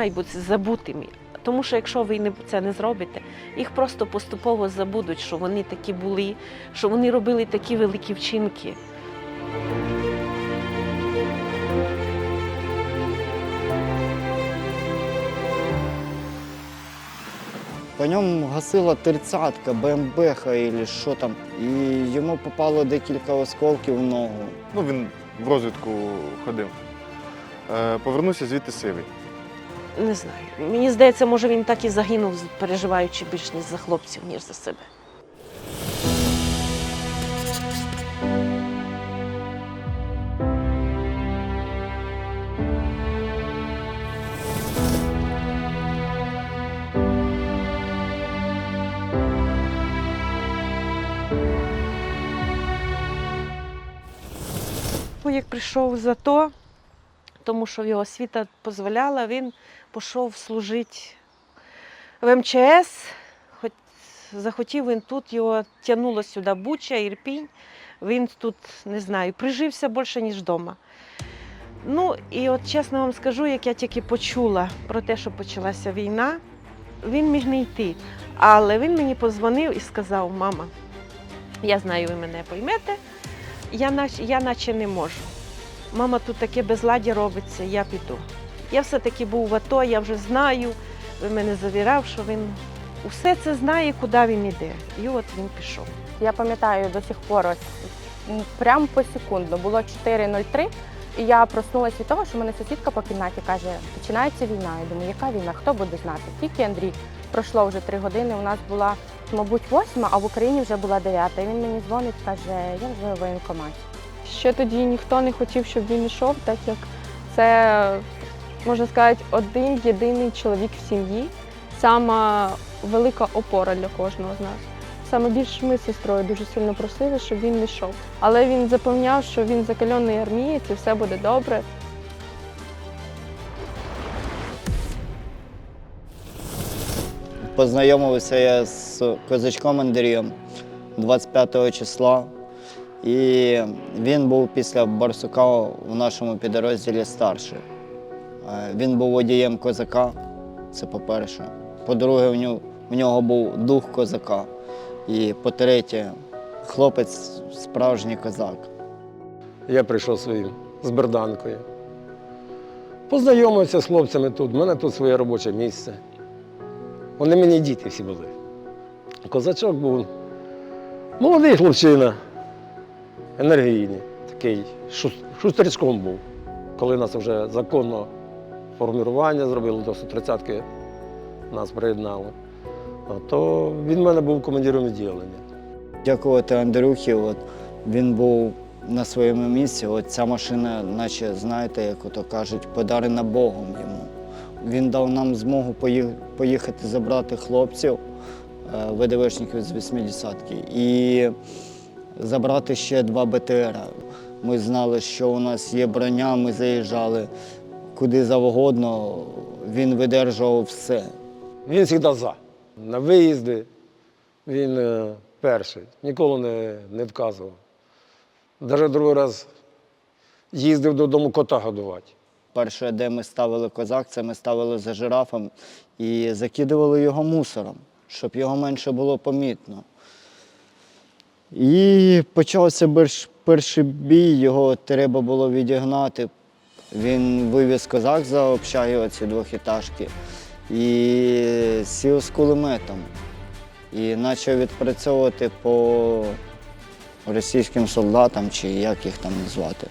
мають бути забутими. Тому що якщо ви не- це не зробите, їх просто поступово забудуть, що вони такі були, що вони робили такі великі вчинки. По ньому гасила тридцятка, БМБХ і що там. І йому попало декілька осколків в ногу. Ну, він в розвідку ходив. Е, Повернувся звідти сивий. Не знаю. Мені здається, може він так і загинув, переживаючи більш ніж за хлопців, ніж за себе. Як прийшов за то, тому що його освіта дозволяла, він пішов служити в МЧС. Хоч захотів він тут, його тягнуло сюди Буча, Ірпінь. Він тут, не знаю, прижився більше, ніж вдома. Ну, і от чесно вам скажу, як я тільки почула про те, що почалася війна, він міг не йти. Але він мені позвонив і сказав: мама, я знаю, ви мене поймете, я я наче не можу. Мама, тут таке безладдя робиться, я піду. Я все-таки був в АТО, я вже знаю. Ви мене завірав, що він усе це знає, куди він іде. І от він пішов. Я пам'ятаю до сих пор, прямо посекундно, було 4.03, і я проснулася від того, що мене сусідка по кімнаті каже, починається війна. Я думаю, яка війна? Хто буде знати? Тільки Андрій. Пройшло вже три години. У нас була, мабуть, восьма, а в Україні вже була дев'ята. І він мені дзвонить, каже, я вже в воєнкоматі. Ще тоді ніхто не хотів, щоб він йшов, так як це, можна сказати, один єдиний чоловік в сім'ї, сама велика опора для кожного з нас. Саме більше ми з сестрою дуже сильно просили, щоб він не йшов. Але він запевняв, що він закальоний армієць і все буде добре. Познайомився я з козачком Андрієм 25 числа. І він був після Барсука в нашому підрозділі старший. Е, Він був водієм козака, це по-перше. По-друге, в нього, був дух козака. І по-третє, хлопець справжній козак. Я прийшов своїм з берданкою. Познайомився з хлопцями тут. У мене тут своє робоче місце. Вони мені діти всі були. Козачок був молодий хлопчина, енергійний, такий шус- шустрячком був. Коли нас вже законно формування зробили, до 130-ки нас приєднали, то він в мене був командиром відділення. Дякувати Андрюхі, от, він був на своєму місці. От ця машина, наче, знаєте, як ото кажуть, подарена Богом йому. Він дав нам змогу поїхати забрати хлопців, е, ВДВшників з 80-ки, і забрати ще два БТР. Ми знали, що у нас є броня, ми заїжджали куди завгодно, він видержував все. Він завжди за. На виїзди він е, перший, ніколи не, не вказував. Навіть другий раз їздив додому кота годувати. Перше, де ми ставили козак, це ми ставили за жирафом і закидували його мусором, щоб його менше було помітно. І почався перш- перший бій, його треба було відігнати. Він вивіз козак за общаги оці двохітажки і сів з кулеметом. І почав відпрацьовувати по російським солдатам, чи як їх там назвати.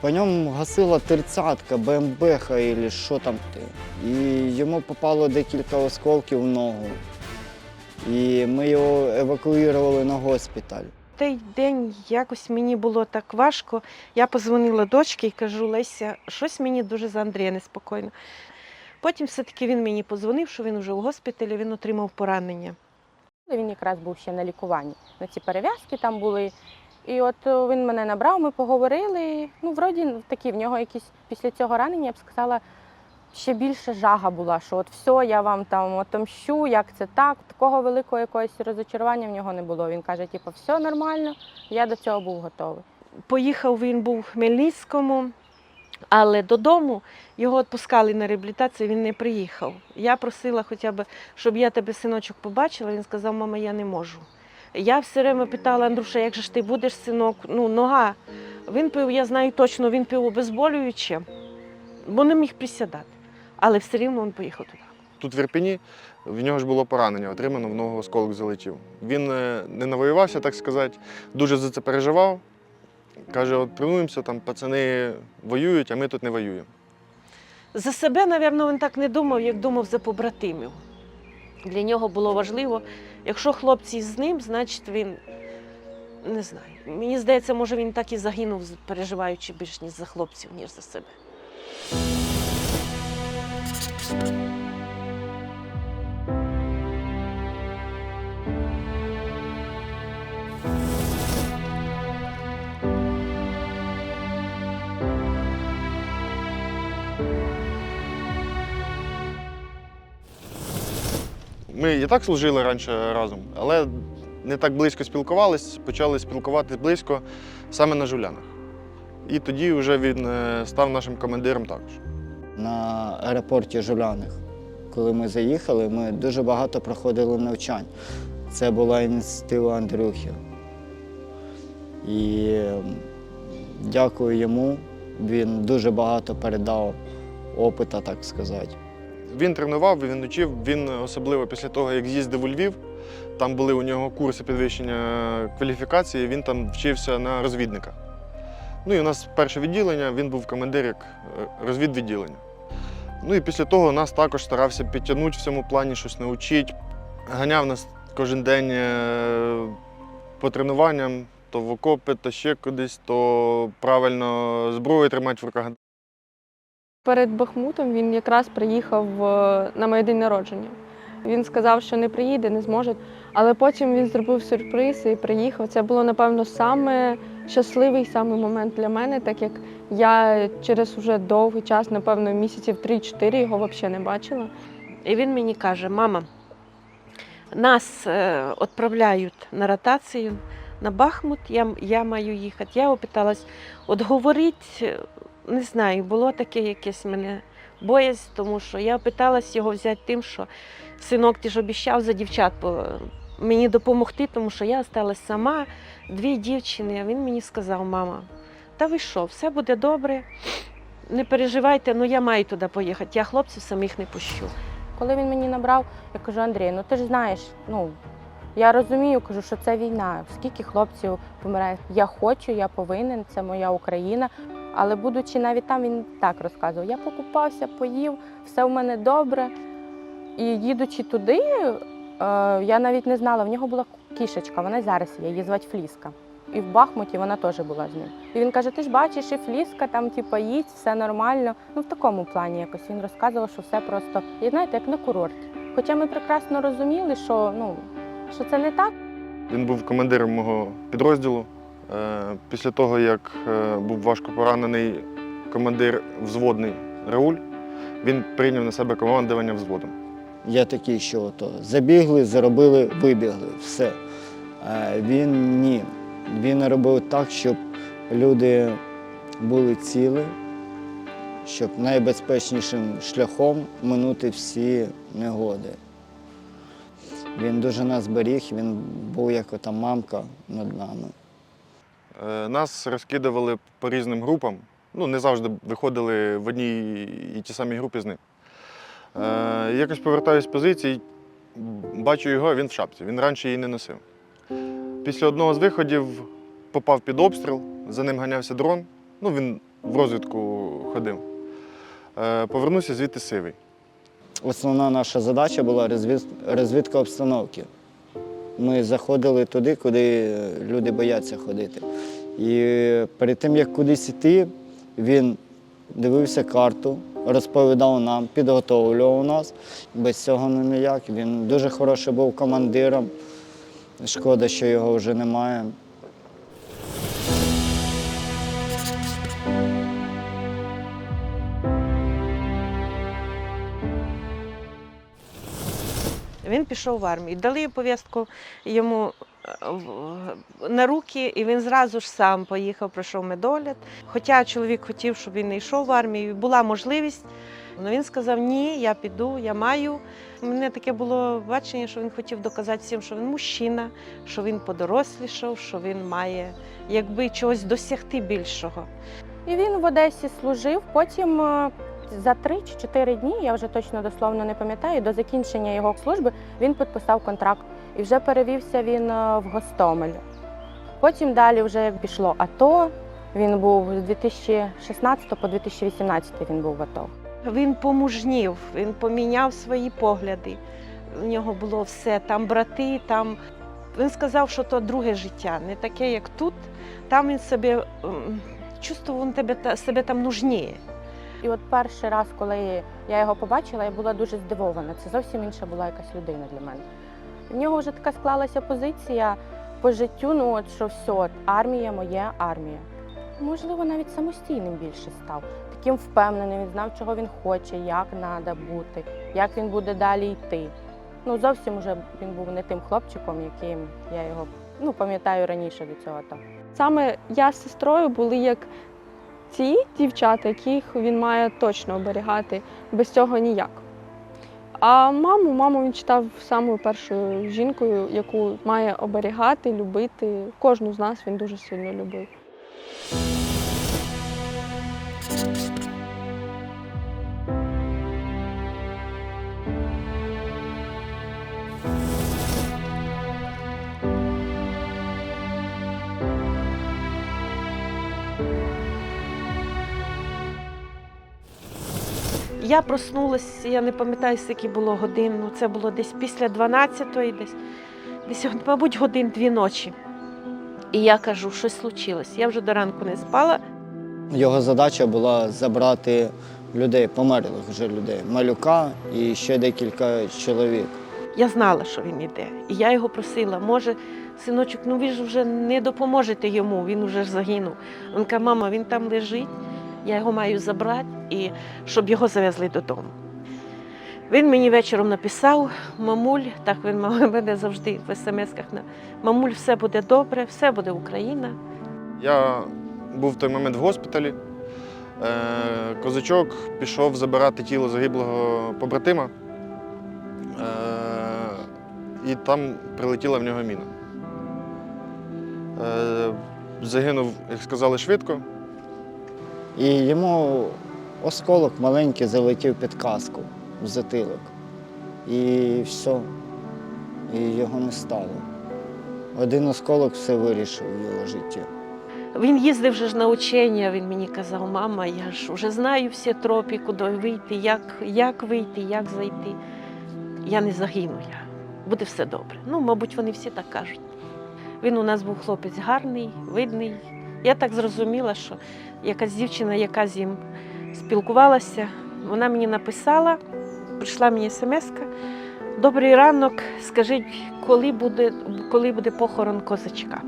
По ньому гасила тридцятка, БМБХ і що там. ти. І йому попало декілька осколків в ногу. І ми його евакуювали на госпіталь. Той день якось мені було так важко. Я позвонила дочці і кажу, Леся, щось мені дуже за Андрія неспокійно. Потім все-таки він мені позвонив, що він вже в госпіталі, він отримав поранення. Він якраз був ще на лікуванні. На ці перев'язки там були. І от е, він мене набрав, ми поговорили. Ну, вроді такі в нього якісь після цього ранення, я б сказала, ще більше жага була, що от все, я вам там отомщу, як це так. Такого великого якогось розочарування в нього не було. Він каже, типу, все нормально, я до цього був готовий. Поїхав він був в Хмельницькому, Але додому його відпускали на реабілітацію, він не приїхав. Я просила хоча б, щоб я тебе, синочок, побачила. Він сказав, мама, я не можу. Я все время питала, Андрюша, як же ж ти будеш, синок? Ну, нога. Він пив, я знаю точно, він пив обезболююче, бо не міг присідати. Але все рівно він поїхав туди. Тут в Ірпіні в нього ж було поранення, отримано в ногу осколок залетів. Він е, не навоювався, так сказати, дуже за це переживав. Каже, от тренуємося, там пацани воюють, а ми тут не воюємо. За себе, напевно, він так не думав, як думав за побратимів. Для нього було важливо, якщо хлопці з ним, значить він не знаю. Мені здається, може він так і загинув, переживаючи більш ніж за хлопців, ніж за себе. Ми і так служили раніше разом, але не так близько спілкувались, почали спілкуватись близько саме на жулянах. І тоді вже він е, став нашим командиром також. На аеропорті Жуляних. Коли ми заїхали, ми дуже багато проходили навчань. Це була ініціатива Андрюхи. І ем, дякую йому. Він дуже багато передав опита, так сказати. Він тренував, він учив. Він особливо після того, як з'їздив у Львів, там були у нього курси підвищення кваліфікації, він там вчився на розвідника. Ну і у нас перше відділення, він був командир як е, розвідвідділення. Ну і після того нас також старався підтягнути в цьому плані, щось навчити. Ганяв нас кожен день е, по тренуванням, то в окопи, то ще кудись, то правильно зброю тримати в руках. Перед Бахмутом він якраз приїхав е, на моє день народження. Він сказав, що не приїде, не зможе. Але потім він зробив сюрприз і приїхав. Це було, напевно, саме щасливий самий момент для мене, так як я через уже довгий час, напевно, місяців 3-4 його взагалі не бачила. І він мені каже: мама, нас е, відправляють на ротацію на Бахмут, я, я маю їхати. Я опиталась, от говорить, не знаю, було таке якесь мене боязнь, тому що я питалась його взяти тим, що синок, ти ж обіцяв за дівчат мені допомогти, тому що я осталась сама, дві дівчини, а він мені сказав, мама, та ви що, все буде добре, не переживайте, ну я маю туди поїхати, я хлопців самих не пущу. Коли він мені набрав, я кажу, Андрій, ну ти ж знаєш, ну я розумію, кажу, що це війна. Скільки хлопців помирає? Я хочу, я повинен, це моя Україна. Але будучи навіть там, він так розказував: я покупався, поїв, все в мене добре. І їдучи туди, я навіть не знала, в нього була кішечка, вона й зараз є, її звати Фліска. І в Бахмуті вона теж була з ним. І він каже: Ти ж бачиш, і Фліска там, типа, їсть, все нормально. Ну, в такому плані якось він розказував, що все просто, і знаєте, як на курорті. Хоча ми прекрасно розуміли, що, ну, що це не так. Він був командиром мого підрозділу. Е, Після того, як е, був важко поранений командир взводний Рауль, він прийняв на себе командування взводом. Я такий, що ото забігли, заробили, вибігли, все. Він ні. Він робив так, щоб люди були цілі, щоб найбезпечнішим шляхом минути всі негоди. Він дуже нас беріг, він був як ота мамка над нами. Е, Нас розкидували по різним групам. Ну, не завжди виходили в одній і ті самій групі з ним. Е, якось повертаюсь з позицій, бачу його, він в шапці. Він раніше її не носив. Після одного з виходів попав під обстріл, за ним ганявся дрон. Ну, він в розвідку ходив. Е, повернувся звідти сивий. Основна наша задача була розвідка обстановки. Ми заходили туди, куди люди бояться ходити. І перед тим, як кудись йти, він дивився карту, розповідав нам, підготовлював нас. Без цього не ніяк. Він дуже хороший був командиром. Шкода, що його вже немає. Він пішов в армію. Дали повістку йому е, на руки, і він зразу ж сам поїхав, пройшов медогляд. Хоча чоловік хотів, щоб він не йшов в армію, була можливість. Але він сказав: ні, я піду, я маю. У мене таке було бачення, що він хотів доказати всім, що він мужчина, що він подорослішав, що він має якби чогось досягти більшого. І він в Одесі служив. Потім е, за 3 чи 4 дні, я вже точно дословно не пам'ятаю, до закінчення його служби він підписав контракт. І вже перевівся він е, в Гостомель. Потім далі, вже пішло АТО, він був з 2016 по 2018 він був в АТО. Він помужнів, він поміняв свої погляди. У нього було все, там брати, там. Він сказав, що то друге життя, не таке, як тут. Там він себе чувствував він тебе, себе там нужніє. І от перший раз, коли я його побачила, я була дуже здивована. Це зовсім інша була якась людина для мене. В нього вже така склалася позиція по життю, ну от що все, армія моє армія. Можливо, навіть самостійним більше став. Таким впевненим, він знав, чого він хоче, як треба бути, як він буде далі йти. Ну, зовсім вже він був не тим хлопчиком, яким я його ну, пам'ятаю раніше до цього. Так. Саме я з сестрою були як ті дівчата, яких він має точно оберігати, без цього ніяк. А маму, маму він читав самою першою жінкою, яку має оберігати, любити. Кожну з нас він дуже сильно любив. Я проснулася, я не пам'ятаю, скільки було годин. Ну, це було десь після 12-ї, десь, десь, мабуть, годин дві ночі. І я кажу, щось случилось. Я вже до ранку не спала. Його задача була забрати людей, померлих вже людей, малюка і ще декілька чоловік. Я знала, що він іде. І я його просила, може, синочок, ну ви ж вже не допоможете йому, він вже загинув. Він каже, мама, він там лежить, я його маю забрати, і щоб його завезли додому. Він мені вечором написав, мамуль, так він мене завжди в смс-ках. Мамуль, все буде добре, все буде Україна. Я був в той момент в госпіталі. Е, Козачок пішов забирати тіло загиблого побратима. Е, І там прилетіла в нього міна. Е, Загинув, як сказали, швидко. І йому осколок маленький залетів під каску в затилок. І все. І його не стало. Один осколок все вирішив в його житті. Він їздив вже ж на учення, він мені казав, мама, я ж вже знаю всі тропи, куди вийти, як, як вийти, як зайти. Я не загину, я. буде все добре. Ну, мабуть, вони всі так кажуть. Він у нас був хлопець гарний, видний. Я так зрозуміла, що якась дівчина, яка з ним спілкувалася, вона мені написала, прийшла мені смс Добрий ранок, скажіть, коли буде, коли буде похорон козачка?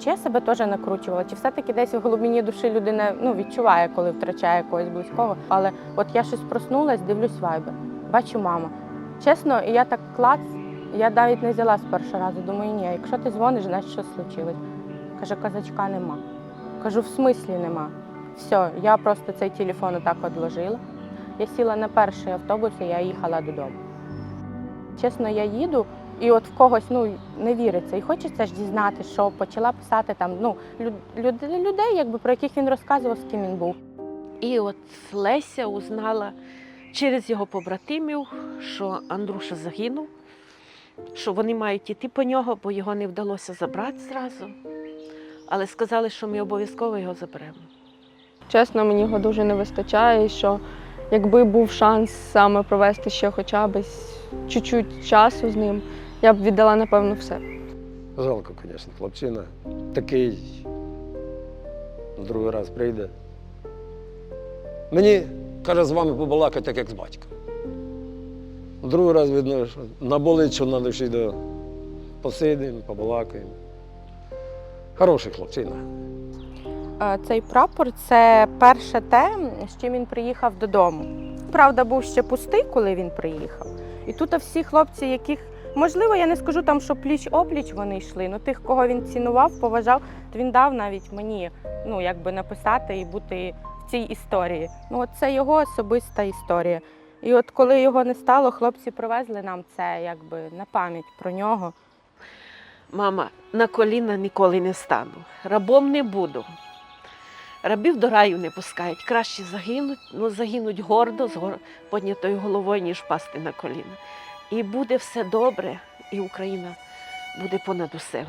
Чи я себе теж накручувала, чи все-таки десь в глибині душі людина ну, відчуває, коли втрачає когось близького. Але от я щось проснулась, дивлюсь вайбер, бачу мама. Чесно, і я так клац, я навіть не взяла з першого разу. Думаю, ні, якщо ти дзвониш, значить щось случилось. Каже, козачка нема. Кажу, в смислі нема. Все, я просто цей телефон отак одложила. Я сіла на перший автобус і я їхала додому. Чесно, я їду, і от в когось ну не віриться. І хочеться ж дізнати, що почала писати там ну люд, людей, якби про яких він розказував, з ким він був. І от Леся узнала через його побратимів, що Андруша загинув, що вони мають іти по нього, бо його не вдалося забрати зразу. Але сказали, що ми обов'язково його заберемо. Чесно, мені його дуже не вистачає, і що якби був шанс саме провести ще хоча б чуть-чуть часу з ним, я б віддала, напевно, все. Жалко, звісно, хлопчина. Такий другий раз прийде. Мені каже з вами побалакати, так як з батьком. Другий раз видно, що наболить, що на душі до посидимо, побалакаємо. Хороший хлопчина. Цей прапор це перше те, з чим він приїхав додому. Правда, був ще пустий, коли він приїхав. І тут всі хлопці, яких Можливо, я не скажу там, що пліч опліч вони йшли. Ну тих, кого він цінував, поважав, то він дав навіть мені ну якби написати і бути в цій історії. Ну, от це його особиста історія. І от коли його не стало, хлопці привезли нам це якби на пам'ять про нього. Мама, на коліна ніколи не стану, рабом не буду. Рабів до раю не пускають. Краще загинуть, ну загинуть гордо, з поднятою головою, ніж пасти на коліна. І буде все добре, і Україна буде понад усе.